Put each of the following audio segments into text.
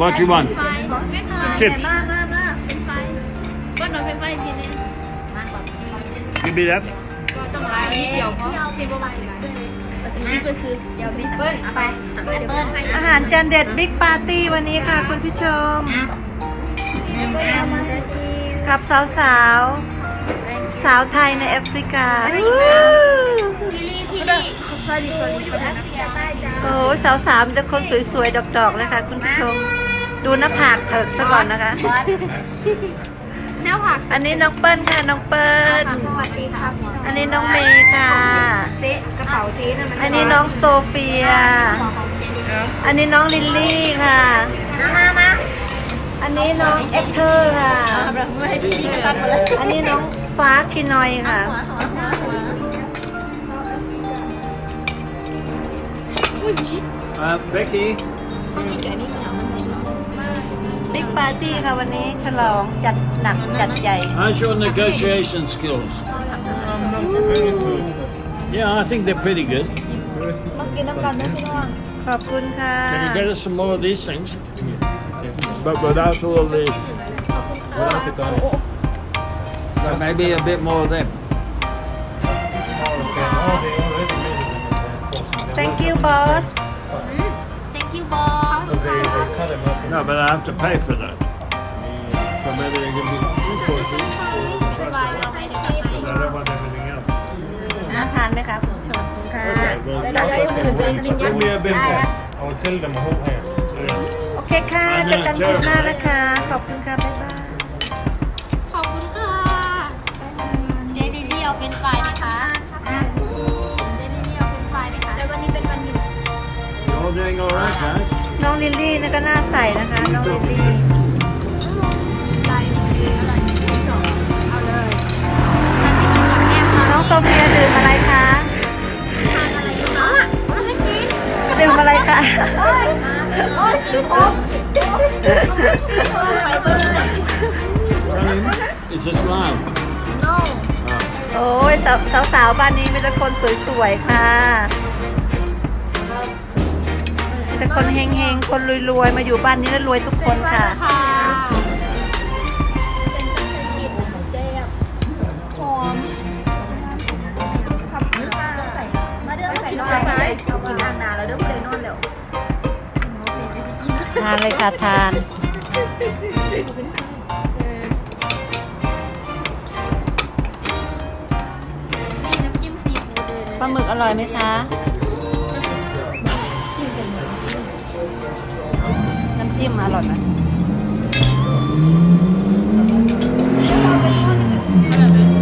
what you want? ไฟเป็นไฟ Chips. มามามาเป็นไฟเปิ้ลหน่อยเป็นไฟพี่เนี่ย Give me that. ก็ต้องลายนิดเดียวเพราะที่บ่มาถึงลายซื้อไปซื้อเดี๋ยวไปเปิ้ลเอาไปเปิ้ลให้อาหารจานเด็ดบิ๊กปาร์ตี้วันนี้ค่ะ คุณผู้ชม หนึ่งอันกับสาวสาวๆสาวไทยในแอฟริกาพี่ลี่พี่ลี่ sorry sorry อยู่แอฟริกาใต้จ้า โอ้ยสาวสาวๆมีแต่คนสวยๆ ดอกๆเลยค่ะ คุณผู้ชม ดูหน้าผากเถิกซะก่อนนะคะแนวผักอันนี้น้องเปิ้ลค่ะน้องเปิ้ลสวัสดีค่ะอันนี้น้องเมย์ค่ะ เจ๊กระเป๋าเจ๊นั่นมันอันนี้น้องโซเฟียของเจ๊นี่อันนี้น้องลิลลี่ค่ะ มามามาอันนี้น้องเอ็กเทอร์ค่ะทำแบบไม่ให้พี่ดีกันสั้นหมดเลยอันนี้น้องฟ้าคินอยค่ะหัวหัวหัวหัว Uh, Becky, ต้องกินกับอันนี้เหรอาร์ตี้ค่ะวันนี้ฉลองจัดหนักจัดใหญ่ how's your negotiation skills? Yeah, I think they're pretty good. มากินน้ำกันนะพี่น้อง ขอบคุณค่ะ Can you get us some more of these things? But without all the. But maybe a bit more of them. thank you boss thank you boss No, but I have to pay for that. So maybe they give me two portions. สบายเราไม่ได้ชิม But I don't want everything else. น่าทานไหมคะคุณผู้ชม Okay, well, เราได้คนอื่นตัวเองกินเยอะ Give me a bit ได้ more. นะ I'll tell them a whole hand. โอเคค่ะเจอกันคลิปหน้านะคะ ขอบคุณค่ะ บ๊ายบาย ขอบคุณค่ะเจลิลี่เอาเป็นไฟไหมคะ all doing all right, guys? น้องลิลลี่นี่ก็น่าใส่นะคะ น้องลิลลี่ไฟนี่คืออะไรเอาเลยฉันไปกินกับแก้มน้น้อองงโซเฟียดื่มอะไรคะทานอะไรอยู่คะไม่กินดื่มอะไรคะโอ้ยโอ้ยกินผมไฟเบอร์ Running? It's just loud. no โอ้ยสาวสาวๆบ้านนี้มีแต่คนสวยๆค่ะมี แต่คนเฮงๆ คนรวยๆ มาอยู่บ้านนี้แล้วรวยทุกคนค่ะค่ะเป็นต้นสกิดแซ่บหอมขอบคุณค่ะมาเด้อมากินนอนไปเอากินอ่างนาแล้วเด้อผู้ใดนอนแล้วทานเลยค่ะทานมีน้ำจิ้มซีฟู้ดเลยนะปลาหมึกอร่อยไหมคะ จิ้มอร่อยไหม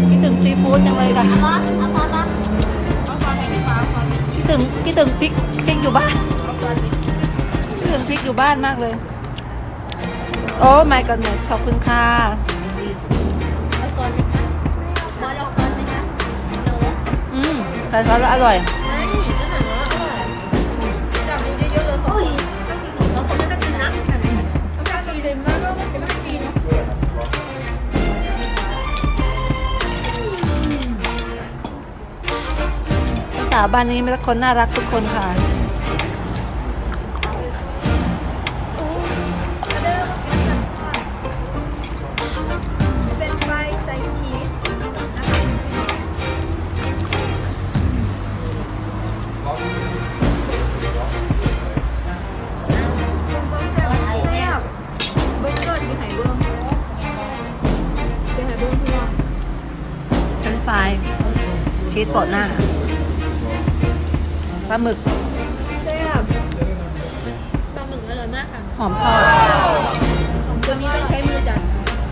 คิดถึงซีฟู้ดจังเลยค่ะเอาเอาซอสปะเอาซอสไหนดีคะเอาซอสไหนคิดถึงคิดถึงพริกพริกอยู่บ้านเอาซอสไหนคิดถึงพริกอยู่บ้านมากเลย โอ้ my goodness ขอบคุณค่ะเอาซอสไหมคะบอสเอาซอสไหมคะโน้อืมใส่ซอสแล้วอร่อย สาวบ้านนี้มีแต่คนน่ารักทุกคนค่ะ เป็นไฟใส่ชีสไอ้เนี่ยเบิ้งก็สิหายเบิ้งเป็นหายเบิ้งพื่อนเป็นไฟรายชีสโปะหน้า ปลาหมึกแซ่บปลาหมึกอร่อยมากค่ะหอมทอดของตัวนี้ต้องใช้มือจัด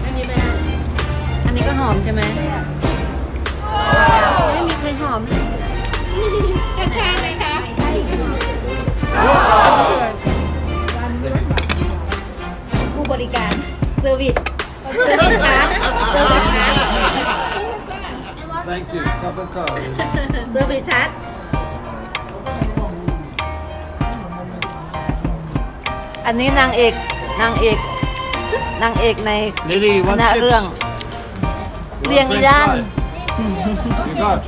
อันนี้ไม่ได้อันนี้ก็หอมใช่ไหมไม่มีใครหอมเลยแพงๆเลยค่ะผู้บริการเซอร์วิสเซอร์วิสชาร์จเซอร์วิสชาร์จ Thank you. Cup of coffee. เซ อร์วิสชาร์จอันนี้นางเอกนางเอกนางเอกใน Lily, ค one ณะ chips. เรื่อง You want เรียง French ย่าน fry? You got?